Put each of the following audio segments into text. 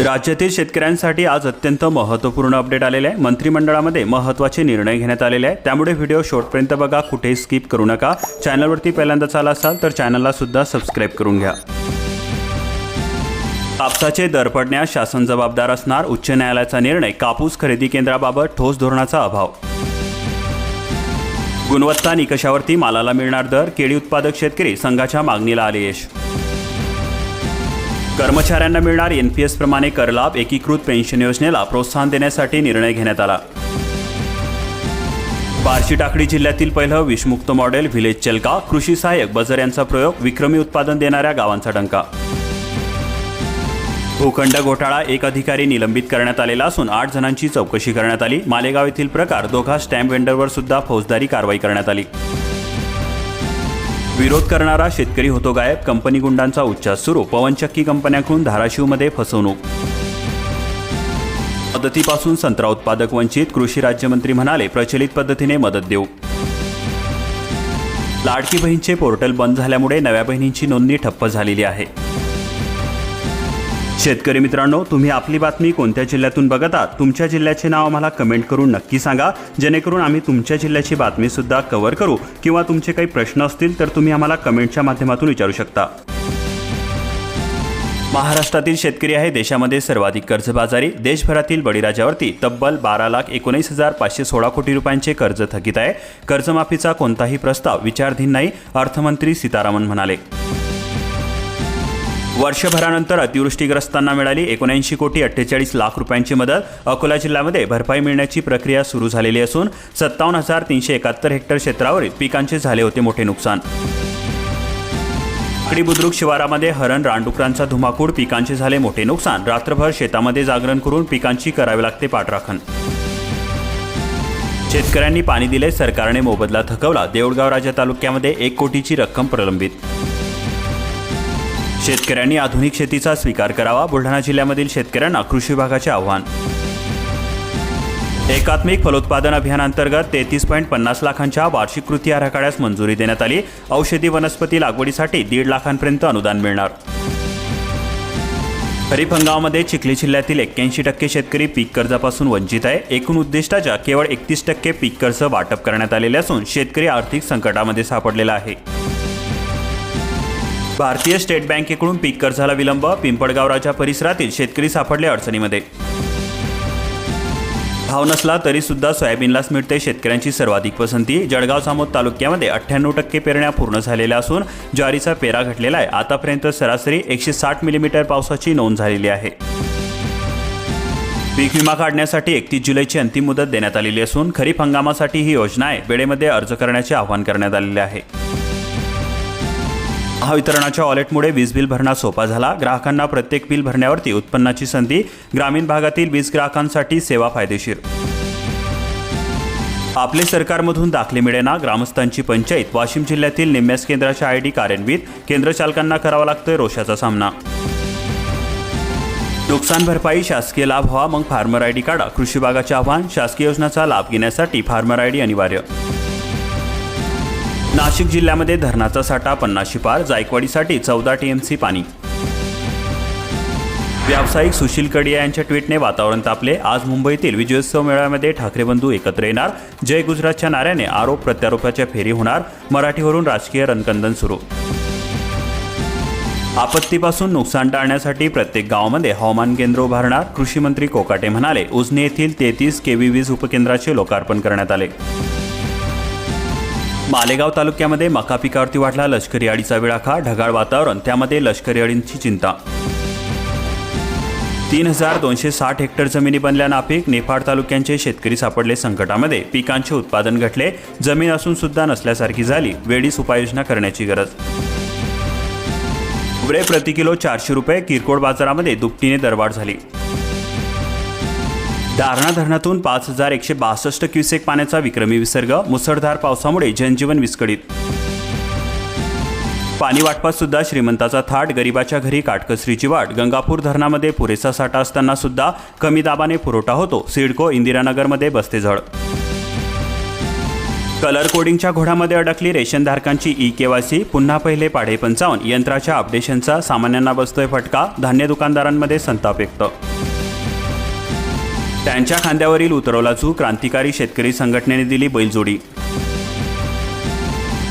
राज्यातील शेतकऱ्यांसाठी आज अत्यंत महत्त्वपूर्ण अपडेट आलेले आहे. मंत्रिमंडळामध्ये महत्त्वाचे निर्णय घेण्यात आलेले आहे. त्यामुळे व्हिडिओ शेवटपर्यंत बघा कुठेही स्किप करू नका. चॅनलवरती पहिल्यांदाच आला असाल तर चॅनलला सुद्धा सबस्क्राईब करून घ्या. कापसाचे दर पडण्यास शासन जबाबदार असणार. उच्च न्यायालयाचा निर्णय कापूस खरेदी केंद्राबाबत ठोस धोरणाचा अभाव. गुणवत्ता निकषावरती मालाला मिळणार दर. केळी उत्पादक शेतकरी संघाच्या मागणीला आले यश. कर्मचाऱ्यांना मिळणार एन पी एसप्रमाणे करलाभ एकीकृत पेन्शन योजनेला प्रोत्साहन देण्यासाठी निर्णय घेण्यात आला. बार्शी टाकडी जिल्ह्यातील पहिलं विषमुक्त मॉडेल व्हिलेज चलका कृषी सहाय्यक बजर यांचा प्रयोग विक्रमी उत्पादन देणाऱ्या गावांचा डंका. भूखंड घोटाळा एक अधिकारी निलंबित करण्यात आलेला असून आठ जणांची चौकशी करण्यात आली. मालेगाव येथील प्रकार दोघा स्टॅम्प वेंडरवर सुद्धा फौजदारी कारवाई करण्यात आली. विरोध करणारा शेतकरी होतो गायब. कंपनी गुंडांचा उच्चास सुरू. पवनचक्की कंपन्याकडून धाराशिवमध्ये फसवणूक. मदतीपासून संत्रा उत्पादक वंचित. कृषी राज्यमंत्री म्हणाले प्रचलित पद्धतीने मदत देऊ. लाडकी बहीणचे पोर्टल बंद झाल्यामुळे नव्या बहिणींची नोंदणी ठप्प झालेली आहे. शेतकरी मित्रांनो तुम्ही आपली बातमी कोणत्या जिल्ह्यातून बघत आहात तुमच्या जिल्ह्याचे नाव आम्हाला कमेंट करून नक्की सांगा. जेणेकरून आम्ही तुमच्या जिल्ह्याची बातमी सुद्धा कव्हर करू किंवा तुमचे काही प्रश्न असतील तर तुम्ही आम्हाला कमेंटच्या माध्यमातून विचारू शकता. महाराष्ट्रातील शेतकरी आहे देशामध्ये सर्वाधिक कर्जबाजारी. देशभरातील बळीराजावरती तब्बल बारा लाख एकोणीस हजार पाचशे सोळा कोटी रुपयांचे कर्ज थकीत आहे. कर्जमाफीचा कोणताही प्रस्ताव विचारधीन नाही अर्थमंत्री सीतारामन म्हणाले. वर्षभरानंतर अतिवृष्टीग्रस्तांना मिळाली एकोणऐंशी कोटी अठ्ठेचाळीस लाख रुपयांची मदत. अकोला जिल्ह्यामध्ये भरपाई मिळण्याची प्रक्रिया सुरू झालेली असून सत्तावन्न हजार तीनशे एकाहत्तर हेक्टर क्षेत्रावरील पिकांचे झाले होते मोठे नुकसान. आकडी बुद्रुक शिवारामध्ये हरण रानडुकरांचा धुमाकूळ पिकांचे झाले मोठे नुकसान. रात्रभर शेतामध्ये जागरण करून पिकांची करावी लागते पाठराखण. शेतकऱ्यांनी पाणी दिले सरकारने मोबदला थकवला. देऊळगाव राजा तालुक्यामध्ये एक कोटीची रक्कम प्रलंबित. शेतकऱ्यांनी आधुनिक शेतीचा स्वीकार करावा बुलढाणा जिल्ह्यामधील शेतकऱ्यांना कृषी विभागाचे आव्हान. एकात्मिक फलोत्पादन अभियानांतर्गत तेहतीस पॉईंट पन्नास लाखांच्या वार्षिक कृती आराखड्यास मंजुरी देण्यात आली. औषधी वनस्पती लागवडीसाठी दीड लाखांपर्यंत अनुदान मिळणार. खरीप हंगामामध्ये चिखली जिल्ह्यातील एक्क्याऐंशी टक्के शेतकरी पीक कर्जापासून वंचित आहे. एकूण उद्दिष्टाच्या केवळ एकतीस टक्के पीक कर्ज वाटप करण्यात आलेले असून शेतकरी आर्थिक संकटामध्ये सापडलेला आहे. भारतीय स्टेट बँकेकडून पीक कर्जाला विलंब पिंपळगाव राजा परिसरातील शेतकरी सापडले अडचणीमध्ये. भाव नसला तरी सुद्धा सोयाबीनलाच मिळते शेतकऱ्यांची सर्वाधिक पसंती. जळगाव जामोद तालुक्यामध्ये अठ्ठ्याण्णव टक्के पेरण्या पूर्ण झालेल्या असून ज्वारीचा पेरा घटलेला आहे. आतापर्यंत सरासरी एकशे साठ मिलीमीटर पावसाची नोंद झालेली आहे. पीक विमा काढण्यासाठी एकतीस जुलैची अंतिम मुदत देण्यात आलेली असून खरीप हंगामासाठी ही योजना आहे. वेळेमध्ये अर्ज करण्याचे आवाहन करण्यात आलेले आहे. महावितरणाच्या वॉलेटमुळे वीज बिल भरणा सोपा झाला. ग्राहकांना प्रत्येक बिल भरण्यावरती उत्पन्नाची संधी ग्रामीण भागातील वीज ग्राहकांसाठी सेवा फायदेशीर. आपले सरकारमधून दाखले मिळेना. ग्रामस्थांची पंचायत वाशिम जिल्ह्यातील निम्म्यास केंद्राच्या आय डी कार्यान्वित. केंद्र चालकांना करावा लागतोय रोषाचा सामना. नुकसान भरपाई शासकीय लाभ व्हावा मग फार्मर आय डी काढा. कृषी विभागाचे आव्हान शासकीय योजनाचा लाभ घेण्यासाठी फार्मर आय डी अनिवार्य. नाशिक जिल्ह्यामध्ये धरणाचा साठा पन्नाशी पार जायकवाडीसाठी चौदा टीएमसी पाणी. व्यावसायिक सुशील कडिया यांच्या ट्विटने वातावरण तापले. आज मुंबईतील विजयोत्सव मेळाव्यामध्ये ठाकरे बंधू एकत्र येणार. जय गुजरातच्या नाऱ्याने आरोप प्रत्यारोपाच्या फेरी होणार. मराठीवरून राजकीय रणकंदन सुरू. आपत्तीपासून नुकसान टाळण्यासाठी प्रत्येक गावामध्ये हवामान केंद्र उभारणार. कृषी मंत्री कोकाटे म्हणाले उजने येथील तेहतीस केव्ही वीज उपकेंद्राचे लोकार्पण करण्यात आले. मालेगाव तालुक्यामध्ये मका पिकावरती वाढला लष्करी अळीचा विळाखा ढगाळ वातावरण त्यामध्ये लष्करी अळींची चिंता. तीन हजार दोनशे साठ हेक्टर जमिनी बनल्या नापीक नेफाड तालुक्यांचे शेतकरी सापडले संकटामध्ये. पिकांचे उत्पादन घटले जमीन असून सुद्धा नसल्यासारखी झाली वेळीच उपाययोजना करण्याची गरज. प्रति किलो चारशे रुपये किरकोळ बाजारामध्ये दुपटीने दरवाढ झाली. दारणा धरणातून पाच हजार एकशे बासष्ट क्युसेक पाण्याचा विक्रमी विसर्ग मुसळधार पावसामुळे जनजीवन विस्कळीत. पाणी वाटपात सुद्धा श्रीमंताचा थाट गरिबाच्या घरी काटकसरीची वाट गंगापूर धरणामध्ये पुरेसा साठा असताना सुद्धा कमी दाबाने पुरवठा होतो सिडको इंदिरानगरमध्ये बसते झळ कलर कोडिंगच्या घोडामध्ये अडकली रेशनधारकांची ई केवायसी पुन्हा पहिले पाढे पंचावन्न यंत्राच्या अपडेशनचा सामान्यांना बसतोय फटका धान्य दुकानदारांमध्ये संताप व्यक्त. त्यांच्या खांद्यावरील उतरवला चू क्रांतिकारी शेतकरी संघटनेने दिली बैलजोडी.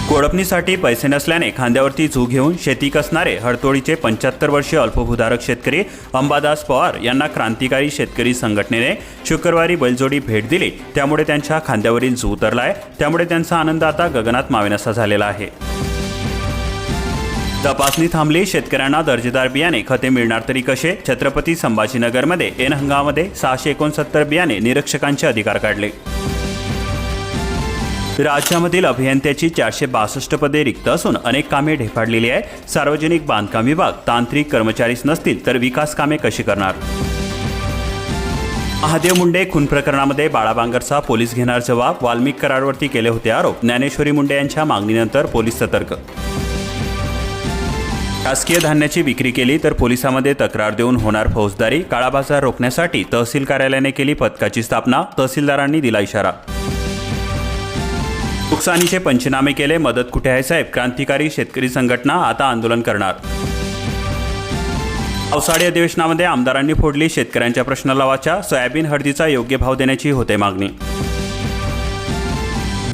कोळपणीसाठी पैसे नसल्याने खांद्यावरती झू घेऊन शेती कसणारे हडतोडीचे पंच्याहत्तर वर्षीय अल्पभूधारक शेतकरी अंबादास पवार यांना क्रांतिकारी शेतकरी संघटनेने शुक्रवारी बैलजोडी भेट दिली. त्यामुळे त्यांच्या खांद्यावरील झू उतरला आहे त्यामुळे त्यांचा आनंद आता गगनात मावेनासा झालेला आहे. तपासणी थांबली. शेतकऱ्यांना दर्जेदार बियाणे खते मिळणार तरी कसे? छत्रपती संभाजीनगरमध्ये एन हंगामध्ये सहाशे एकोणसत्तर बियाणे निरीक्षकांचे अधिकार काढले. राज्यामधील अभियंत्याची चारशे बासष्ट पदे रिक्त असून अनेक कामे ढेपाडलेली आहे सार्वजनिक बांधकाम विभाग तांत्रिक कर्मचारीच नसतील तर विकास कामे कशी करणार? महादेव मुंडे खून प्रकरणामध्ये बाळाबांगरचा पोलीस घेणार जबाब वाल्मिक करारवरती केले होते आरोप. ज्ञानेश्वरी मुंडे यांच्या मागणीनंतर पोलीस सतर्क शासकीय धान्याची विक्री केली तर पोलिसांमध्ये तक्रार देऊन होणार फौजदारी काळाबाजार रोखण्यासाठी तहसील कार्यालयाने केली पथकाची स्थापना तहसीलदारांनी दिला इशारा. नुकसानीचे पंचनामे केले मदत कुठे आहे साहेब? क्रांतिकारी शेतकरी संघटना आता आंदोलन करणार. पावसाळी अधिवेशनामध्ये आमदारांनी फोडली शेतकऱ्यांच्या प्रश्नाला वाचा सोयाबीन हळदीचा योग्य भाव देण्याची होते मागणी.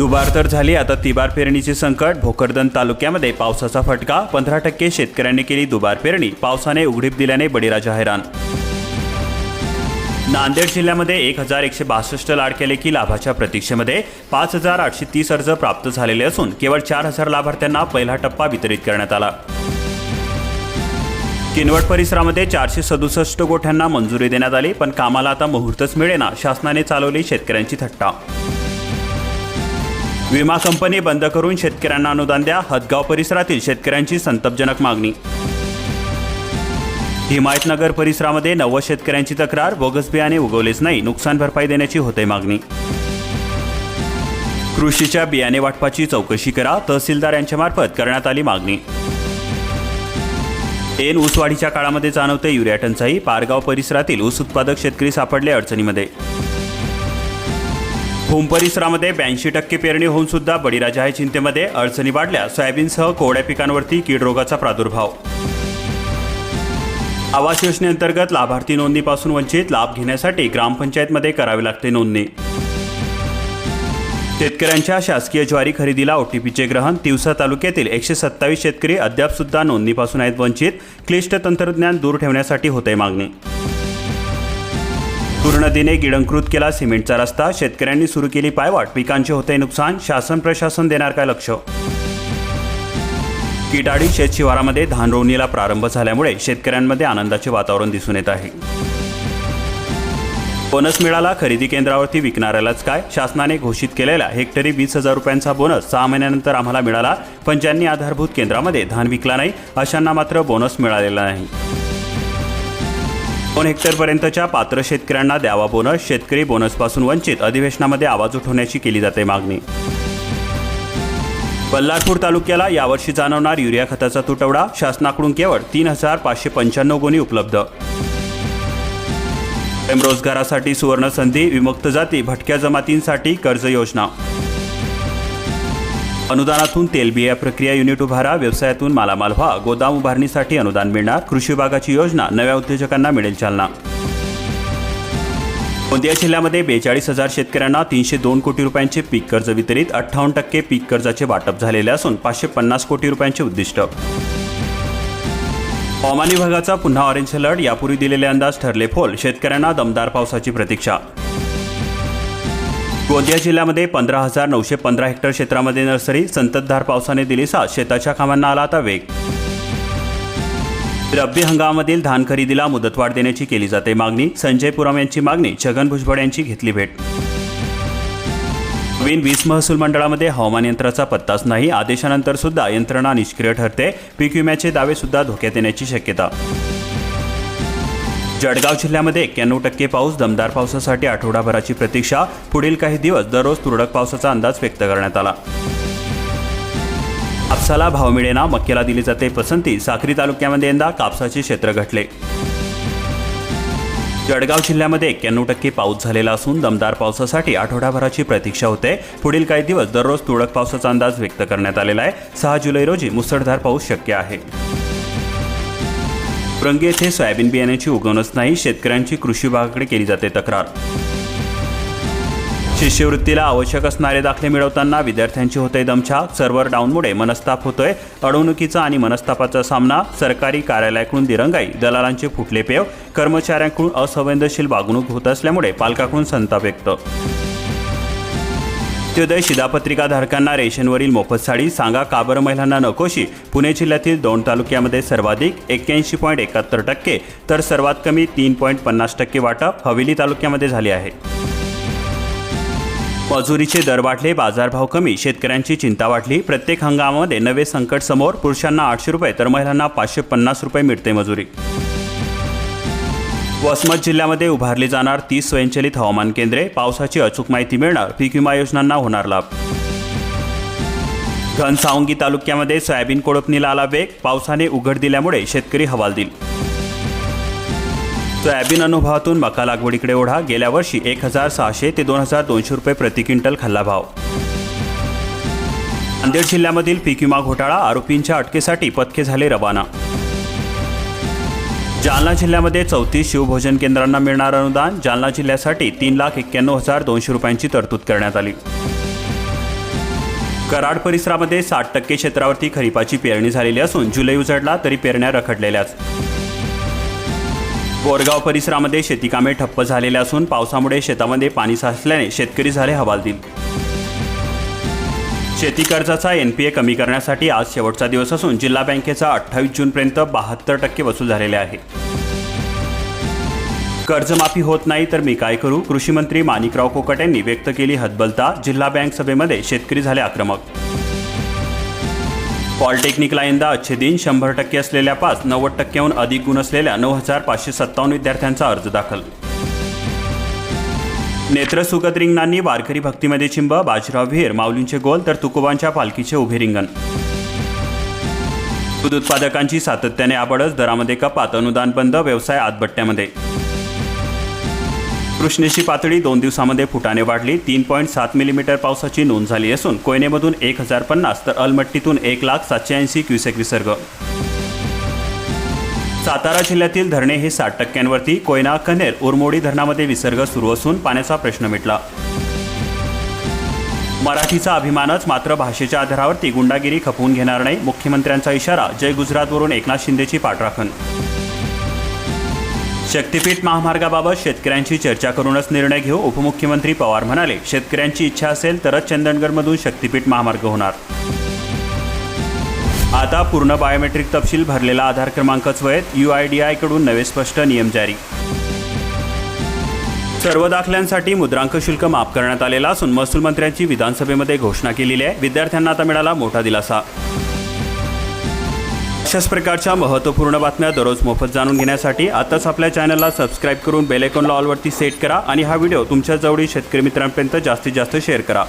दुबार तर झाली. आता तिबार पेरणीचे संकट. भोकरदन तालुक्यामध्ये पावसाचा फटका. पंधरा टक्के शेतकऱ्यांनी केली दुबार पेरणी. पावसाने उघडीप दिल्याने बळीराजा हैराण. नांदेड जिल्ह्यामध्ये एक हजार एकशे बासष्ट लाडक्या की लाभाच्या प्रतीक्षेमध्ये पाच हजार आठशे तीस अर्ज प्राप्त झालेले असून केवळ चार हजार लाभार्थ्यांना पहिला टप्पा वितरित करण्यात आला. किनवट परिसरामध्ये चारशे सदुसष्ट गोठ्यांना मंजुरी देण्यात आली पण कामाला आता मुहूर्तच मिळेना. शासनाने चालवली शेतकऱ्यांची थट्टा. विमा कंपनी बंद करून शेतकऱ्यांना अनुदान द्या हदगाव परिसरातील शेतकऱ्यांची संतपजनक मागणी. हिमायतनगर परिसरामध्ये नव्वद शेतकऱ्यांची तक्रार बोगस बियाणे उगवलेच नाही नुकसान भरपाई देण्याची होते मागणी. कृषीच्या बियाणे वाटपाची चौकशी करा तहसीलदार यांच्या मार्फत करण्यात आली मागणी. एन ऊसवाढीच्या काळामध्ये जाणवते युरिया टंचाई पारगाव परिसरातील ऊस उत्पादक शेतकरी सापडले अडचणीमध्ये. भूम परिसरामध्ये ब्याऐंशी टक्के पेरणी होऊन सुद्धा बळीराजा आहे चिंतेमध्ये. अडचणी वाढल्या. सोयाबीनसह कोवड्या पिकांवरती कीड रोगाचा प्रादुर्भाव. आवास योजनेअंतर्गत लाभार्थी नोंदणीपासून वंचित. लाभ घेण्यासाठी ग्रामपंचायतमध्ये करावी लागते नोंदणी. शेतकऱ्यांच्या शासकीय ज्वारी खरेदीला ओटीपीचे ग्रहण. तिवसा तालुक्यातील एकशे सत्तावीस शेतकरी अद्याप सुद्धा नोंदणीपासून आहेत वंचित. क्लिष्ट तंत्रज्ञान दूर ठेवण्यासाठी होते मागणी. पूर्ण दिने गिळंकृत केला सिमेंटचा रस्ता. शेतकऱ्यांनी सुरू केली पायवाट. पिकांचे होते नुकसान. शासन प्रशासन देणार काय लक्ष? किटाडी शेत शिवारामध्ये धान रोवणीला प्रारंभ झाल्यामुळे शेतकऱ्यांमध्ये आनंदाचे वातावरण दिसून येत आहे. बोनस मिळाला. खरेदी केंद्रावरती विकणाऱ्यालाच काय? शासनाने घोषित केलेला हेक्टरी वीस हजार रुपयांचा बोनस. सहा महिन्यानंतर आम्हाला मिळाला पण ज्यांनी आधारभूत केंद्रामध्ये धान विकला नाही अशांना मात्र बोनस मिळालेला नाही. दोन हेक्टरपर्यंतच्या पात्र शेतकऱ्यांना द्यावा बोनस. शेतकरी बोनसपासून वंचित. अधिवेशनामध्ये आवाज उठवण्याची केली जाते मागणी. बल्लारपूर तालुक्याला यावर्षी जाणवणार युरिया खताचा तुटवडा. शासनाकडून केवळ तीन हजार पाचशे पंच्याण्णव गुणी उपलब्ध. रोजगारासाठी सुवर्ण संधी विमुक्त जाती भटक्या जमातींसाठी कर्ज योजना. अनुदानातून तेलबिया प्रक्रिया युनिट उभारा व्यवसायातून मालामाल व्हा गोदाम उभारणीसाठी अनुदान मिळणार कृषी विभागाची योजना नव्या उद्योजकांना मिळेल चालना. गोंदिया जिल्ह्यामध्ये बेचाळीस हजार शेतकऱ्यांना तीनशे दोन कोटी रुपयांचे पीक कर्ज वितरित अठ्ठावन्न टक्के पीक कर्जाचे वाटप झालेले असून पाचशे पन्नास कोटी रुपयांचे उद्दिष्ट. हवामान विभागाचा पुन्हा ऑरेंज अलर्ट यापूर्वी दिलेले अंदाज ठरले फोल शेतकऱ्यांना दमदार पावसाची प्रतीक्षा. गोंदिया जिल्ह्यामध्ये पंधरा हजार नऊशे पंधरा हेक्टर क्षेत्रामध्ये नर्सरी संततधार पावसाने दिली शेताच्या कामांना आला आता वेग. रब्बी हंगामामधील धान खरेदीला मुदतवाढ देण्याची केली जाते मागणी. संजय पुराम यांची मागणी छगन भुजबळ यांची घेतली भेट. नवीन वीज महसूल मंडळामध्ये हवामान यंत्राचा पत्ताच नाही. आदेशानंतर सुद्धा यंत्रणा निष्क्रिय ठरते. पीक विम्याचे दावे सुद्धा धोक्यात येण्याची शक्यता. जळगाव जिल्ह्यामध्ये एक्क्याण्णव टक्के पाऊस दमदार पावसासाठी आठवडाभराची प्रतीक्षा. पुढील काही दिवस दररोज तुरळक पावसाचा अंदाज व्यक्त करण्यात आला. कापसाला भाव मिळेना मक्याला दिली जाते पसंती साक्री तालुक्यामध्ये यंदा कापसाचे क्षेत्र घटले. जळगाव जिल्ह्यामध्ये एक्क्याण्णव टक्के पाऊस झालेला असून दमदार पावसासाठी आठवडाभराची प्रतीक्षा होते. पुढील काही दिवस दररोज तुरळक पावसाचा अंदाज व्यक्त करण्यात आलेला आहे. सहा जुलै रोजी मुसळधार पाऊस शक्य आहे. उपरंगी येथे सोयाबीन बियाण्याची उगवणच नाही शेतकऱ्यांची कृषी विभागाकडे केली जाते तक्रार. शिष्यवृत्तीला आवश्यक असणारे दाखले मिळवताना विद्यार्थ्यांची होते दमछाक सर्व्हर डाऊनमुळे मनस्ताप होतोय अडवणुकीचा आणि मनस्तापाचा सामना सरकारी कार्यालयाकडून दिरंगाई दलालांचे फुटले पेव कर्मचाऱ्यांकडून असंवेदनशील वागणूक होत असल्यामुळे पालकाकडून संताप व्यक्त. त्योदय शिधापत्रिकाधारकांना रेशनवरील मोफत साडी सांगा काबर महिलांना नकोशी? पुणे जिल्ह्यातील दोन तालुक्यामध्ये सर्वाधिक एक्क्याऐंशी पॉईंट एकाहत्तर टक्के तर सर्वात कमी तीन पॉईंट पन्नास टक्के वाटप हवेली तालुक्यामध्ये झाले आहे. मजुरीचे दर वाढले बाजारभाव कमी शेतकऱ्यांची चिंता वाढली. प्रत्येक हंगामामध्ये नवे संकट समोर पुरुषांना आठशे रुपये तर महिलांना पाचशे पन्नास रुपये मिळते मजुरी. वसमत जिल्ह्यामध्ये उभारली जाणार तीस स्वयंचलित हवामान केंद्रे. पावसाची अचूक माहिती मिळणार. पीक विमा योजनांना होणार लाभ. घनसावंगी तालुक्यामध्ये सोयाबीन कोळपणीला आला वेग. पावसाने उघड दिल्यामुळे शेतकरी हवालदिल. सोयाबीन अनुभवातून मका लागवडीकडे ओढा. गेल्या वर्षी एक हजार सहाशे ते दोन हजार दोनशे रुपये प्रति क्विंटल खाल्ला भाव. नांदेड जिल्ह्यामधील पीक विमा घोटाळा. आरोपींच्या अटकेसाठी पथके झाले रवाना. जालना जिल्ह्यामध्ये चौतीस शिवभोजन केंद्रांना मिळणार अनुदान. जालना जिल्ह्यासाठी तीन लाख एक्क्याण्णव हजार दोनशे रुपयांची तरतूद करण्यात आली. कराड परिसरामध्ये साठ टक्के क्षेत्रावरती खरीपाची पेरणी झालेली असून जुलै उजडला तरी पेरण्या रखडलेल्याच. बोरगाव परिसरामध्ये शेतीकामे ठप्प झालेल्या असून पावसामुळे शेतामध्ये पाणी साचल्याने शेतकरी झाले हवालदिल. शेती कर्जाचा एनपीए कमी करण्यासाठी आज शेवटचा दिवस असून जिल्हा बँकेचा अठ्ठावीस जूनपर्यंत बहात्तर टक्के वसूल झालेले आहे. कर्जमाफी होत नाही तर मी काय करू? कृषी मंत्री माणिकराव कोकट यांनी व्यक्त केली हतबलता जिल्हा बँक सभेमध्ये शेतकरी झाले आक्रमक. पॉलिटेक्निकला यंदा अच्छे दिन शंभर टक्के असलेल्या पाच नव्वद टक्क्याहून अधिक गुण असलेल्या नऊ हजार पाचशे सत्तावन्न विद्यार्थ्यांचा अर्ज दाखल. नेत्रसुगत रिंगणांनी वारकरी भक्तीमध्ये चिंब बाजीराव विहीर माऊलींचे गोल तर तुकोबांच्या पालखीचे उभे रिंगण. दूध उत्पादकांची सातत्याने आबडच दरामध्ये कपात अनुदान बंद व्यवसाय आतबट्ट्यामध्ये. कृष्णेची पातळी दोन दिवसामध्ये फुटाने वाढली. तीन पॉईंट सात मिलीमीटर पावसाची नोंद झाली असून कोयनेमधून एक हजार पन्नास तर अलमट्टीतून एक लाख सातशे ऐंशी क्युसेक विसर्ग. सातारा जिल्ह्यातील धरणे हे साठ टक्क्यांवरती कोयना कनेर उरमोडी धरणामध्ये विसर्ग सुरू असून पाण्याचा प्रश्न मिटला. मराठीचा अभिमानच मात्र भाषेच्या आधारावरती गुंडागिरी खपवून घेणार नाही मुख्यमंत्र्यांचा इशारा जय गुजरातवरून एकनाथ शिंदेची पाठराखण. शक्तीपीठ महामार्गाबाबत शेतकऱ्यांची चर्चा करूनच निर्णय घेऊ उपमुख्यमंत्री पवार म्हणाले शेतकऱ्यांची इच्छा असेल तरच चंदनगडमधून शक्तीपीठ महामार्ग होणार. आता पूर्ण बायोमेट्रिक तपशील भरलेला आधार क्रमांकच वयत यू आय डी आयकडून नवे स्पष्ट नियम जारी. सर्व दाखल्यांसाठी मुद्रांक शुल्क माफ करण्यात आलेला असून महसूल मंत्र्यांची विधानसभेमध्ये घोषणा केलेली आहे. विद्यार्थ्यांना आता मिळाला मोठा दिलासा. अशाच प्रकारच्या महत्त्वपूर्ण बातम्या दररोज मोफत जाणून घेण्यासाठी आताच आपल्या चॅनलला सबस्क्राईब करून बेल ऑलवरती सेट करा आणि हा व्हिडिओ तुमच्या जवळील शेतकरी मित्रांपर्यंत जास्तीत जास्त शेअर करा.